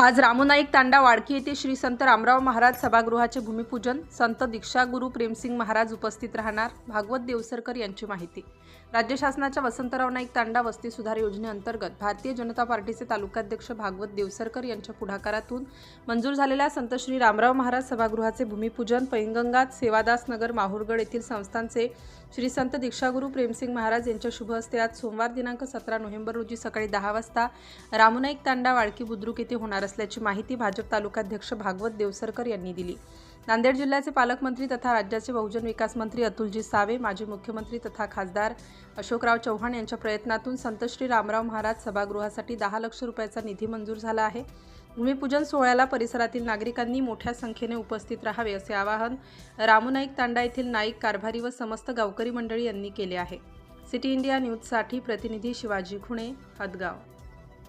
आज रामूनाईक तांडा वाडकी येथे श्री संत रामराव महाराज सभागृहाचे भूमिपूजन. संत दीक्षागुरु प्रेमसिंग महाराज उपस्थित राहणार. भागवत देवसरकर यांची माहिती. राज्य शासनाच्या वसंतराव नाईक तांडा वस्ती सुधार योजनेअंतर्गत भारतीय जनता पार्टीचे तालुकाध्यक्ष भागवत देवसरकर यांच्या पुढाकारातून मंजूर झालेल्या संत श्री रामराव महाराज सभागृहाचे भूमिपूजन. पैंगंगात सेवादास नगर माहूरगड येथील संस्थांचे श्री संत दीक्षागुरू प्रेमसिंग महाराज यांच्या शुभ हस्ते आज सोमवार दिनांक सतरा नोव्हेंबर रोजी सकाळी दहा वाजता रामनाईक तांडा वाळकी बुद्रुक येथे होणार असल्याची माहिती भाजप तालुकाध्यक्ष भागवत देवसरकर यांनी दिली. नांदेड जिल्ह्याचे पालकमंत्री तथा राज्याचे बहुजन विकास मंत्री अतुलजी सावे माजी मुख्यमंत्री तथा खासदार अशोकराव चव्हाण यांच्या प्रयत्नातून संत श्री रामराव महाराज सभागृहासाठी दहा लक्ष रुपयाचा निधी मंजूर झाला आहे. भूमिपूजन सोहळ्याला परिसरातील नागरिकांनी मोठ्या संख्येने उपस्थित राहावे असे आवाहन रामनाईक तांडा येथील नाईक कारभारी व समस्त गावकरी मंडळी यांनी केले आहे. सिटी इंडिया न्यूजसाठी प्रतिनिधी शिवाजी खुणे हदगाव.